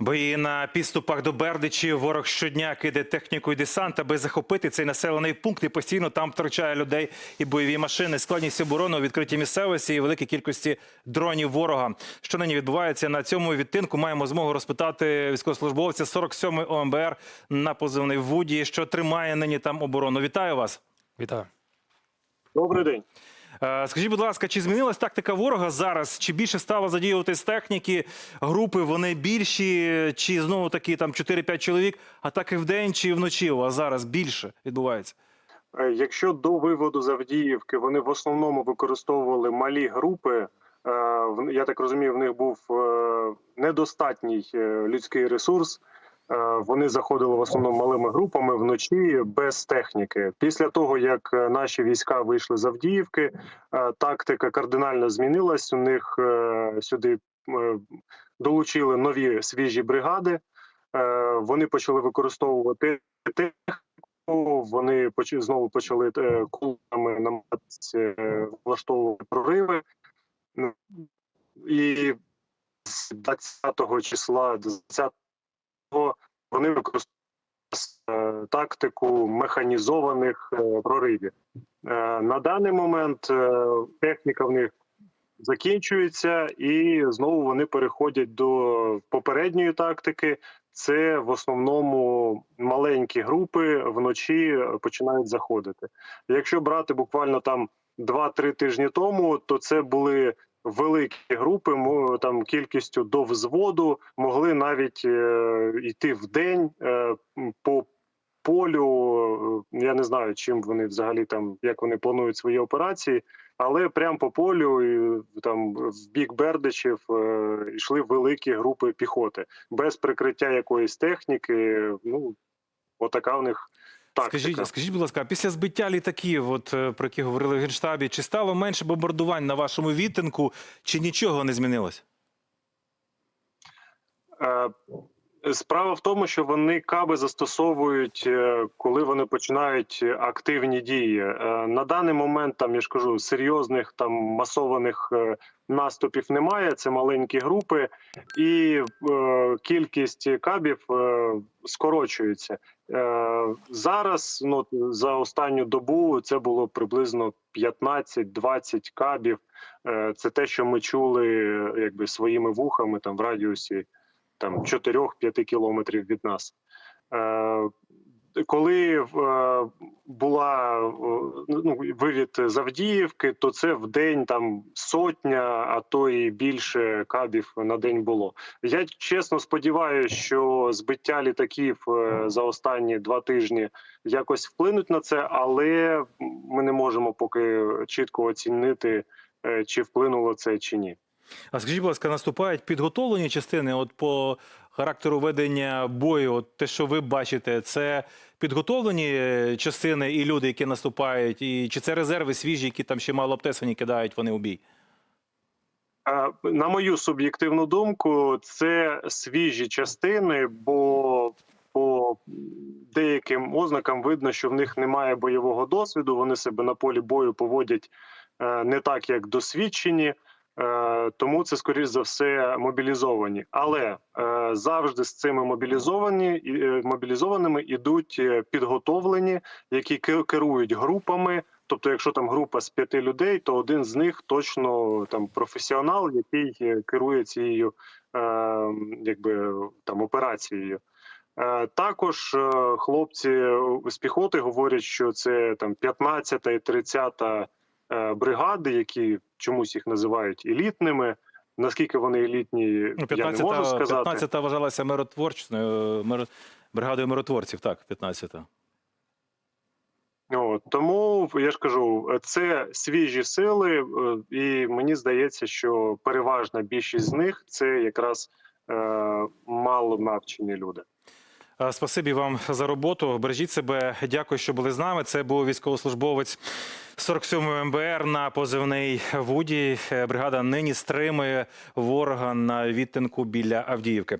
Бої на підступах до Бердичів ворог щодня кидає техніку і десант, аби захопити цей населений пункт і постійно там втрачає людей і бойові машини. Складність оборони у відкритій місцевості і великій кількості дронів ворога. Що нині відбувається на цьому відтинку? Маємо змогу розпитати військовослужбовця 47-ї ОМБР на позивний Вуді, що тримає нині там оборону. Вітаю вас. Вітаю. Добрий день. Е, Скажіть, будь ласка, чи змінилась тактика ворога зараз? Чи більше стало задіюватись техніки? Групи вони більші, чи знову таки там 4-5 чоловік? Атаки вдень чи вночі? А зараз більше відбувається? Е, Якщо до виводу з Авдіївки вони в основному використовували малі групи, е, я так розумію, в них був недостатній людський ресурс. Е, Вони заходили в основному малими групами вночі без техніки. Після того як е, наші війська вийшли з Авдіївки, е, тактика кардинально змінилась. У них сюди долучили нові свіжі бригади. Вони почали використовувати техніку. Вони знову почали кулами намагатися влаштовувати прориви. Ну, І з 20 числа 20-го вони використовували е, тактику механізованих е, проривів. Е, На даний момент техніка в них закінчується, і знову вони переходять до попередньої тактики. Це в основному маленькі групи вночі починають заходити. Якщо брати буквально там 2-3 тижні тому, то це були великі групи, там кількістю до взводу могли навіть е, йти в день е, по полю. е, Я не знаю, чим вони взагалі там як вони планують свої операції, але прямо по полю і, там в бік Бердичів йшли великі групи піхоти без прикриття якоїсь техніки. Ну отака в них тактика. Скажіть, скажіть, будь ласка, після збиття літаків, от е, про які говорили в генштабі, чи стало менше бомбардувань на вашому відтинку, чи нічого не змінилось? Е, Справа в тому, що вони каби застосовують, е, коли вони починають активні дії. На даний момент там я ж кажу, серйозних там масованих наступів немає. Це маленькі групи, і е, кількість кабів скорочується. Е, зараз, ну за останню добу, це було приблизно 15-20 кабів. Е, це те, що ми чули, якби своїми вухами там в радіусі там 4-5 кілометрів від нас. Е, коли була ну, вивід з Авдіївки, то це в день там сотня, а то і більше кабів на день було. Я чесно сподіваюся, що збиття літаків е, за останні два тижні якось вплинуть на це, але ми не можемо поки чітко оцінити, е, чи вплинуло це чи ні. А скажіть, будь ласка, наступають підготовлені частини от по характеру ведення бою, от те, що ви бачите, це підготовлені частини і люди, які наступають, і чи це резерви свіжі, які там ще мало обтесані кидають вони у бій? На мою суб'єктивну думку, це свіжі частини, бо по деяким ознакам видно, що в них немає бойового досвіду. Вони себе на полі бою поводять е, не так, як досвідчені. Е, Тому це скоріш за все мобілізовані, але е, завжди з цими мобілізовані е, мобілізованими ідуть підготовлені, які керують групами. Тобто, якщо там група з п'яти людей, то один з них точно там професіонал, який керує цією якби там операцією. Також хлопці з піхоти говорять, що це там 15-та і 30-та е, бригади, які чомусь їх називають елітними. Наскільки вони елітні, Ну, я не можу сказати. 15-та вважалася миротворчою, мир... бригадою миротворців, так, 15-та. От, тому я ж кажу, це свіжі сили, е, і мені здається, що переважна більшість з них це якраз е, мало навчені люди. Е, Спасибі вам за роботу. Бережіть себе. Дякую, що були з нами. Це був військовослужбовець 47-ї МБР на позивний Вуді. Е, Бригада нині стримує ворога на відтинку біля Авдіївки.